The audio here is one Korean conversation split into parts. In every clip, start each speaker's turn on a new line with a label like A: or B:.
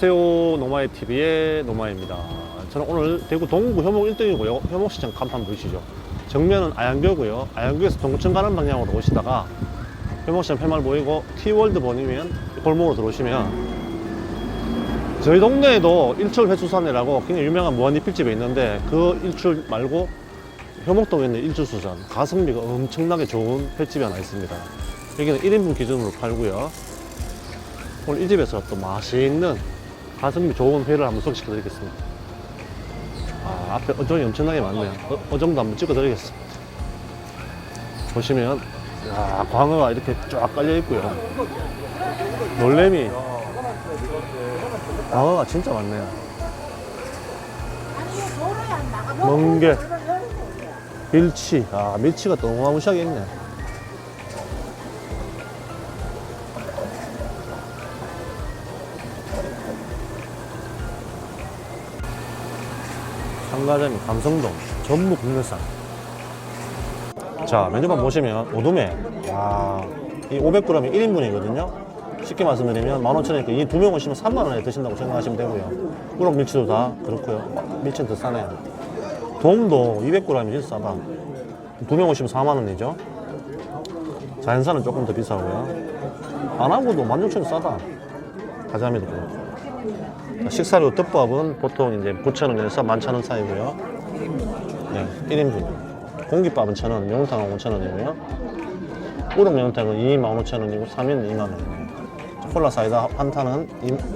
A: 안녕하세요. 노마의 TV의 노마입니다. 저는 오늘 대구 동구 효목 1등이고요. 효목시장 간판 보이시죠? 정면은 아양교고요. 아양교에서 동구청 가는 방향으로 오시다가 효목시장 팻말 보이고 티월드 보이면 골목으로 들어오시면 저희 동네에도 일출 회수산이라고 굉장히 유명한 무한리필집이 있는데 그 일출 말고 효목동에 있는 일출수산 가성비가 엄청나게 좋은 횟집이 하나 있습니다. 여기는 1인분 기준으로 팔고요. 오늘 이 집에서 또 맛있는 가성비 좋은 회를 한번 소개시켜 드리겠습니다. 아, 앞에 어종이 엄청나게 많네요. 어, 어종도 한번 찍어 드리겠습니다. 보시면, 야, 광어가 이렇게 쫙 깔려 있고요. 놀래미. 광어가 진짜 많네요. 멍게, 밀치. 아, 밀치가 또 어마무시하게 있네. 상가점이 감성동 전무 국내산 자 메뉴판 보시면 오두매. 와, 이 500g이 1인분이거든요. 쉽게 말씀드리면 15,000원이니까 이 두 명 오시면 3만원에 드신다고 생각하시면 되고요. 우럭 밀치도 다 그렇고요. 밀치는 더 싸네요. 돔도 200g이 진짜 싸다 두 명 오시면 4만원이죠. 자연산은 조금 더 비싸고요. 안하고도 16,000원 싸다. 가자미도 그렇고 식사료 덮밥은 보통 이제 9,000원에서 11,000원 사이고요. 네, 1인분. 공깃밥은 1,000원, 매운탕은 5,000원이고요. 우럭 매운탕은 25,000원이고 3인은 2만원이에요. 콜라 사이다 한 탄은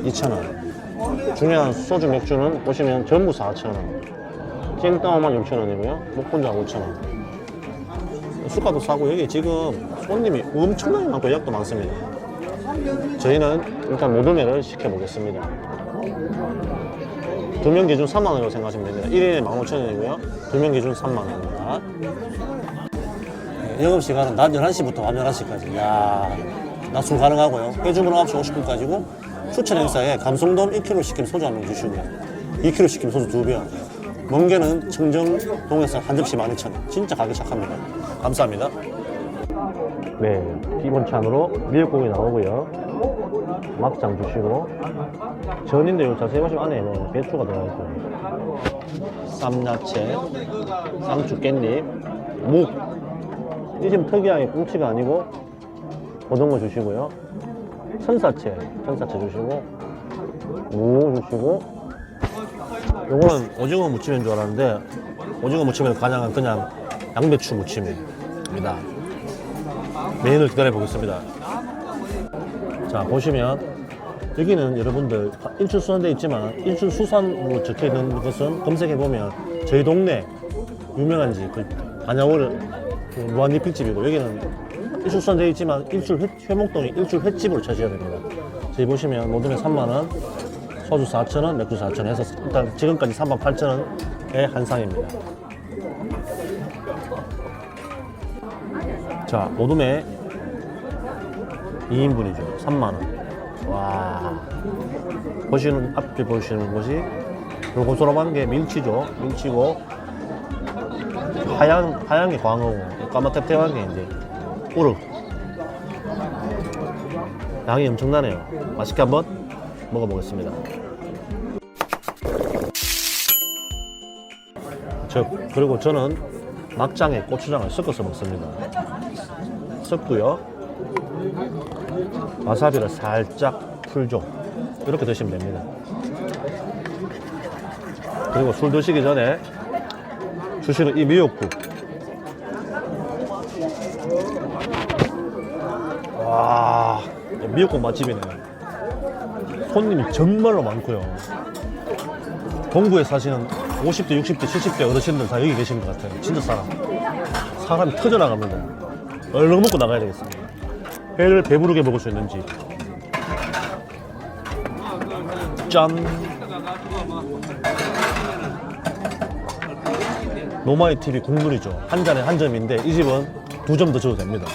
A: 2,000원. 중요한 소주 맥주는 보시면 전부 4,000원. 찐따오만 6,000원이고요. 목본자 5,000원. 수가도 싸고 여기 지금 손님이 엄청나게 많고 예약도 많습니다. 저희는 일단 모둠회를 시켜보겠습니다. 두 명 기준 3만 원이라고 생각하시면 됩니다. 1인에 15,000원이고요. 두 명 기준 3만 원입니다. 네, 영업 시간은 낮 11시부터 밤 11시까지. 이야, 낮술 가능하고요. 회주문 9시 50분까지고 추천 행사에 감성돔 1kg 시키면 소주 한 병 주시고요. 2kg 시키면 소주 두 병. 멍게는 청정동에서 한 접시 12,000원. 진짜 가격 착합니다. 감사합니다. 네, 기본 찬으로 미역국이 나오고요. 막장 주시고 전인데 요 자세히 보시면 안에 뭐 배추가 들어가 있고요. 쌈야채, 쌈주 깻잎, 묵. 이집 특이하게 꽁치가 아니고 고등어 주시고요. 천사채, 천사채 주시고 무 주시고 요거는 오징어 무침인 줄 알았는데 오징어 무침은 그냥 그냥 양배추 무침입니다. 메인을 기다려 보겠습니다. 자 보시면 여기는 여러분들 인출수산돼 있지만 인출수산으로 적혀 있는 것은 검색해 보면 저희 동네 유명한 집그 반야월 그 무한리필집이고 여기는 인출수산돼 있지만 일출 회, 회목동이 일출 횟집으로 찾으셔야 됩니다. 저희 보시면 모둠에 3만 원, 소주 4천 원, 맥주 4천 원 해서 일단 지금까지 3만 8천 원의 한 상입니다. 자 모둠에 2인분이죠. 3만원. 와. 보시는, 앞에 보시는 것이 요 고소름한 게 밀치죠. 밀치고, 하얀, 하얀 게 광어고, 까마탭탭한 게 이제 우럭. 양이 엄청나네요. 맛있게 한번 먹어보겠습니다. 저, 그리고 저는 막장에 고추장을 섞어서 먹습니다. 섞고요. 와사비를 살짝 풀죠. 이렇게 드시면 됩니다. 그리고 술 드시기 전에 주시는 이 미역국. 와, 미역국 맛집이네. 손님이 정말로 많고요. 동구에 사시는 50대, 60대, 70대 어르신들 다 여기 계신 것 같아요. 진짜 사람. 사람이 터져나갑니다. 얼른 먹고 나가야 되겠습니다. 회를 배부르게 먹을 수 있는지. 짠. 노마이 TV 국물이죠. 한 잔에 한 점인데 이 집은 두 점 더 줘도 됩니다.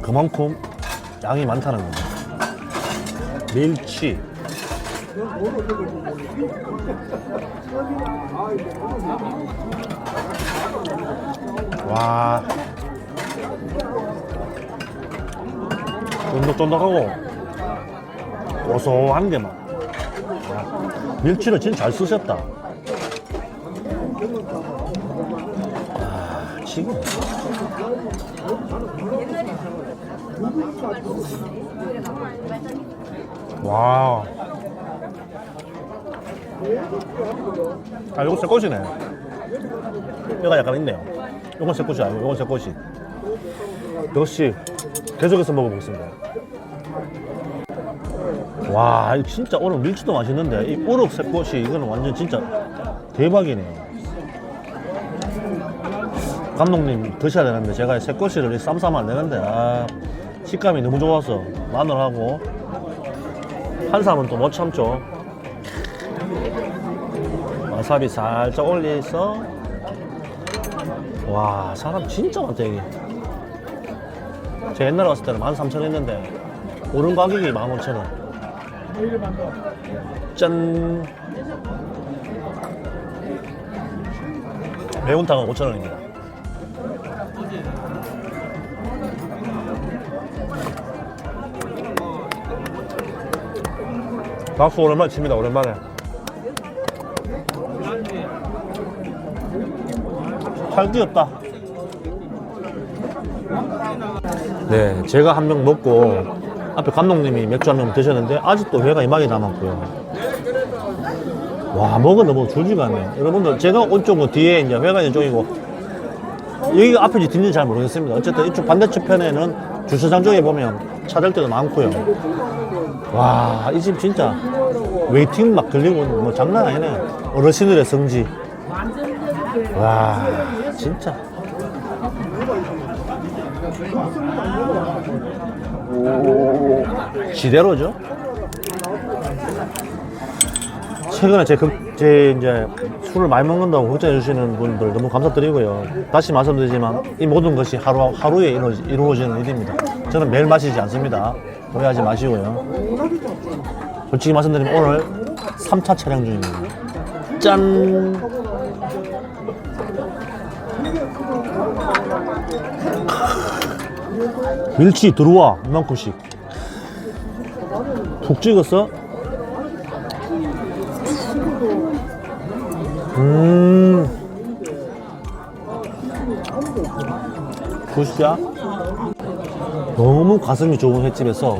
A: 그만큼 양이 많다는 겁니다. 밀치. 와. 쫀득쫀득하고 고소한 게막 밀치를 진짜 잘 쓰셨다. 아, 지금. 와. 아, 이거 새 꽃이네. 뼈가 약간 있네요. 이건 새 꽃이 아니고, 이건 새 꽃이. 역시 계속해서 먹어보겠습니다. 와, 진짜 오늘 밀치도 맛있는데 이 우럭 새꽃이 이거는 완전 진짜 대박이네요. 감독님 드셔야 되는데 제가 새꼬시를 쌈싸면 안 되는데 아, 식감이 너무 좋아서 마늘하고 한삼은 또 못 참죠. 와사비 살짝 올려서 와 사람 진짜 많다 여기. 제가 옛날에 왔을 때는 13,000원 했는데 오른 가격이 15,000원. 짠. 매운탕은 5,000원입니다. 박수 오랜만에 칩니다, 오랜만에. 할게 없다. 네, 제가 한명 먹고 앞에 감독님이 맥주 한명 드셨는데 아직도 회가 이만이 남았고요. 와, 먹은 너무 줄지가 않네. 여러분들 제가 온 쪽은 뒤에 이제 회가 있는 쪽이고 여기가 앞인지 뒤인지 잘 모르겠습니다. 어쨌든 이쪽 반대쪽 편에는 주차장 쪽에 보면 차들 때도 많고요. 와, 이 집 진짜 웨이팅 막 걸리고 뭐 장난 아니네. 어르신들의 성지. 와, 진짜. 지대로죠. 최근에 제, 극- 제 이제 술을 많이 먹는다고 걱정해 주시는 분들 너무 감사드리고요. 다시 말씀드리지만 이 모든 것이 하루, 하루에 이루, 이루어지는 일입니다. 저는 매일 마시지 않습니다. 오해하지 마시고요. 솔직히 말씀드리면 오늘 3차 촬영 중입니다. 짠! 밀치 들어와 이만큼씩. 푹 찍었어? 음. 굿이야? 너무 가성비 좋은 횟집에서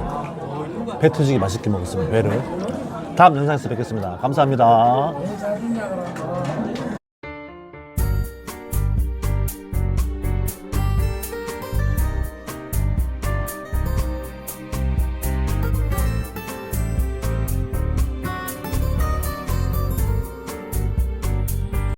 A: 배 터지게 맛있게 먹었습니다 회를. 다음 영상에서 뵙겠습니다. 감사합니다